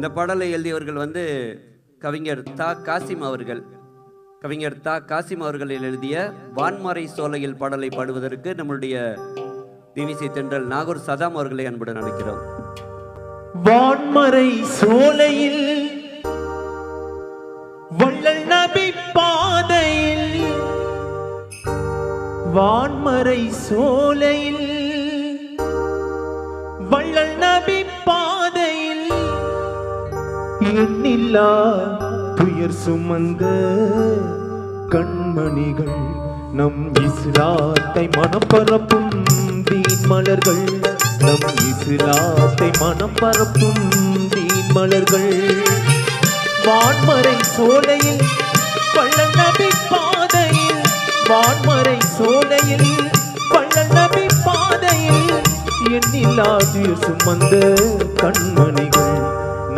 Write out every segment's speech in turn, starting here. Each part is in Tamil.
இந்த பாடலை எழுதியவர்கள் வந்து கவிஞர் தா காசிம் அவர்கள். கவிஞர் தா காசிம் அவர்கள் எழுதிய வான்மறை சோலையில் பாடலை பாடுவதற்கு நம்மளுடைய தினிசை தென்றல் நாகூர் சதாம் அவர்களை அன்புடன் அழைக்கிறோம். வான்மறை சோலையில் வள்ளல் நபி பாதையில் வான்மறை சோலையில் எண்ணில்லா துயர் சுமந்த கண்மணிகள் நம் இஸ்லாத்தை மனம் பரப்பும் தீன் மலர்கள். நம் இஸ்லாத்தை மனம் பரப்பும் தீன் மலர்கள். வான்மறை சோலையில் பள்ளநபி பாதையில் வான்மறை சோலையில் பள்ளநபி நபி பாதையில் எண்ணில்லாது சுமந்த கண்மணிகள்.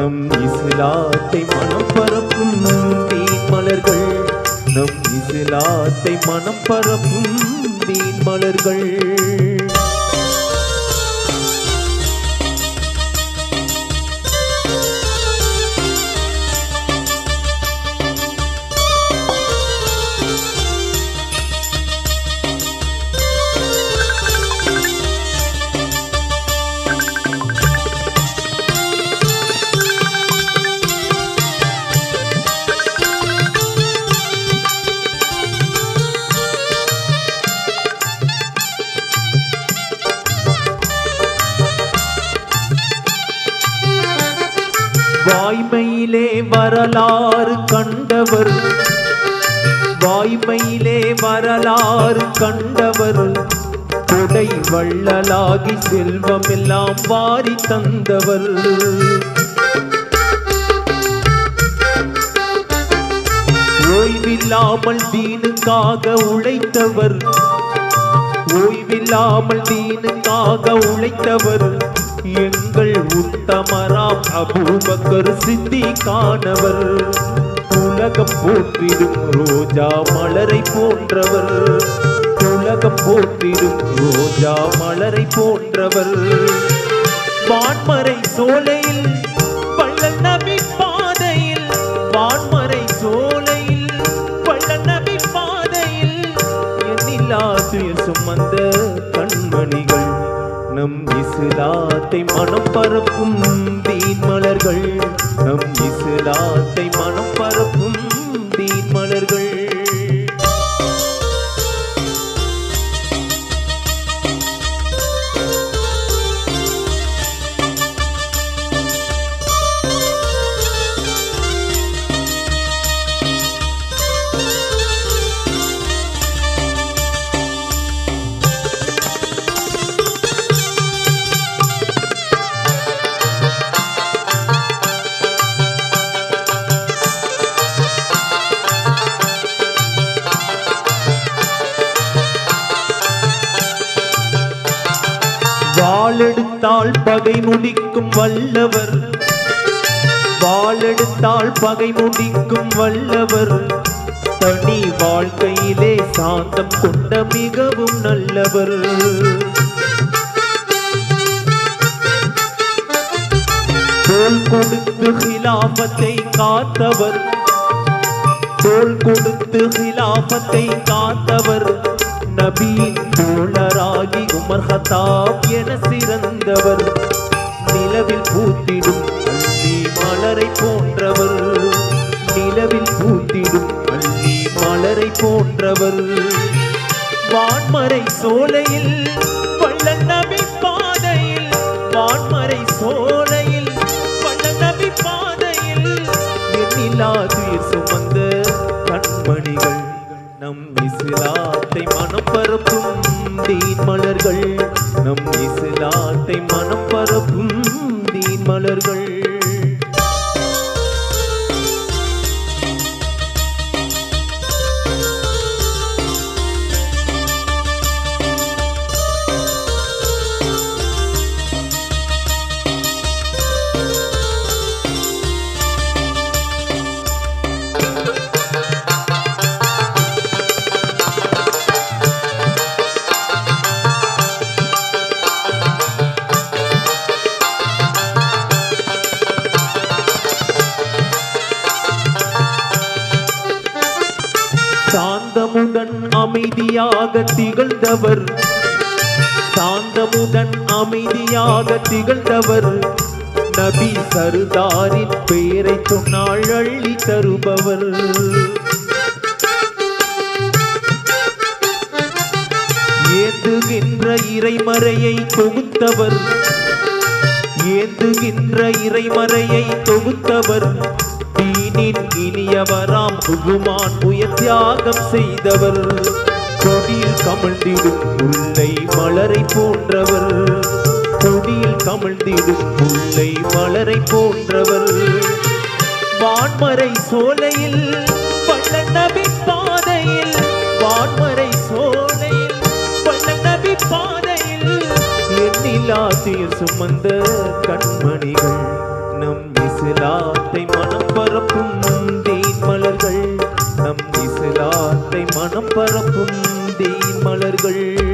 நம் இஸ்லாத்தை மனம் பரப்பும் தீன் மலர்கள் நம் இஸ்லாத்தை மனம் பரப்பும் தீன் வாய்மையிலே வரலாறு கண்டவர். வாய்மையிலே வரலாறு கண்டவர். கொடை வள்ளலாகி செல்வமெல்லாம் வாரி தந்தவர். ஓய்வில்லாமல் தீனுக்காக உழைத்தவர். ஓய்வில்லாமல் தீனுக்காக உழைத்தவர். எங்கள் உத்தமராம் அபூபக்கர் சித்தி காணவர் உலகம் போற்றிடும் ரோஜா மலரை போன்றவர். உலகம் போற்றிடும் ரோஜா மலரை போன்றவர். வான்மறை சோலையில் பள்ள நபி பாதையில் வான்மறை சோலையில் வள்ளல் நபி பாதையில். எண்ணில்லா சுய சுமந்த கண்மணிகள் நம் இசுலாத்தை மனம் பரப்பும் தீன் மலர்கள். நம் இசுலாத்தை மனம் வாழெடுத்தால் பகை முடிக்கும் வல்லவர். வாழெடுத்தால் பகை முடிக்கும் வல்லவர். தனி வாழ்க்கையிலே சாந்தம் கொண்ட மிகவும் நல்லவர். தோல் கொடுத்து ஹிலாபத்தை காத்தவர். தோல் கொடுத்து ஹிலாபத்தை காத்தவர். நபி தோழராகி உமர் ஹத்தாப் என சிறந்தவர். நிலவில் பூத்திடும் அள்ளி மலரை போன்றவர். நிலவில் பூத்திடும் அள்ளி மலரை போன்றவர். வான்மறை சோலையில் பள்ள நபி பாதையில் வான்மறை சோலையில் பள்ள நபி பாதையில் எண்ணில்லாதுயிர் மனம் பரப்பும் அமைதியாக திகழ்ந்தவர். சாந்தமுடன் அமைதியாக திகழ்ந்தவர். நபி சருதாரின் பெயரை சொன்னால் அள்ளி தருபவர். ஏந்துகின்ற இறைமறையை தொகுத்தவர். ஏந்துகின்ற இறைமறையை தொகுத்தவர். தீனின் இனியவராம் புகுமான் உயர் தியாகம் செய்தவர். கொடியில் கமழ்ந்திடும் முல்லை மலரை போன்றவர். கொடியில் கமழ்ந்திடும் முல்லை மலரை போன்றவர். வான்மறை சோலையில் பள்ளநபி பாதையில் வான்மறை சோலையில் பள்ளநபி பாதையில். பாதையில் எண்ணிலாசீர் சுமந்த கண்மணிகள் நம் இஸ்லாத்தை மனம் பரப்பும் தீன் மலர்கள். நம் இஸ்லாத்தை மனம் பரப்பும் தீன் மலர்கள்.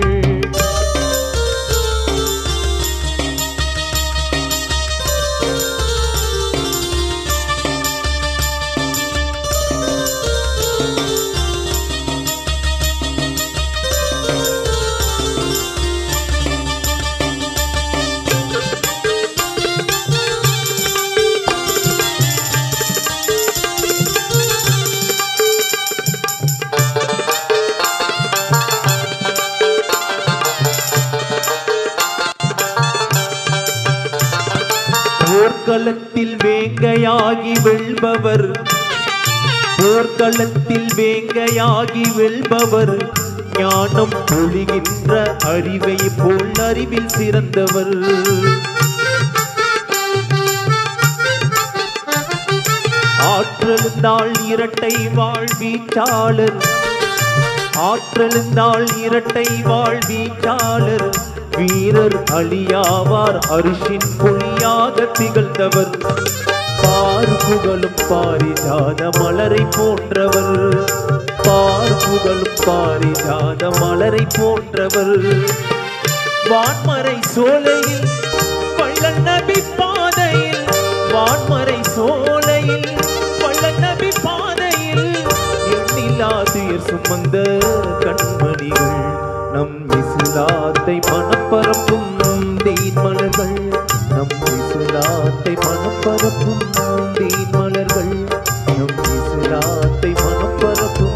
போர்க்களத்தில் வேங்கையாகி வெல்பவர். போர்க்களத்தில் வேங்கையாகி வெல்பவர். ஞானம் பொழிகின்ற அறிவை போல் அறிவில் சிறந்தவர். ஆற்றலுந்தாள் இரட்டை வாழ்வீச்சாளர் ஆற்றலுந்தாள் இரட்டை வாழ்வீச்சாளர் வீரர் அழியாவார். அரிசின் பொழியாக திகழ்ந்தவர். பார் பாரிஜாத மலரை போன்றவர். பார் பாரிஜாத மலரை போன்றவர். வான்மறை சோலையில் வள்ளல் நபி பாதையில் வான்மறை சோலையில் வள்ளல் நபி பாதையில் எண்ணிலாதுயர் சுமந்த கண்மணிகள். நம் இஸ்லாத்தை மனப்பரப்பும் தீர்மலர்கள் நம் இஸ்லாத்தை மனப்பரப்பும் தீர்மலர்கள் நம் இஸ்லாத்தை மனப்பரப்பும்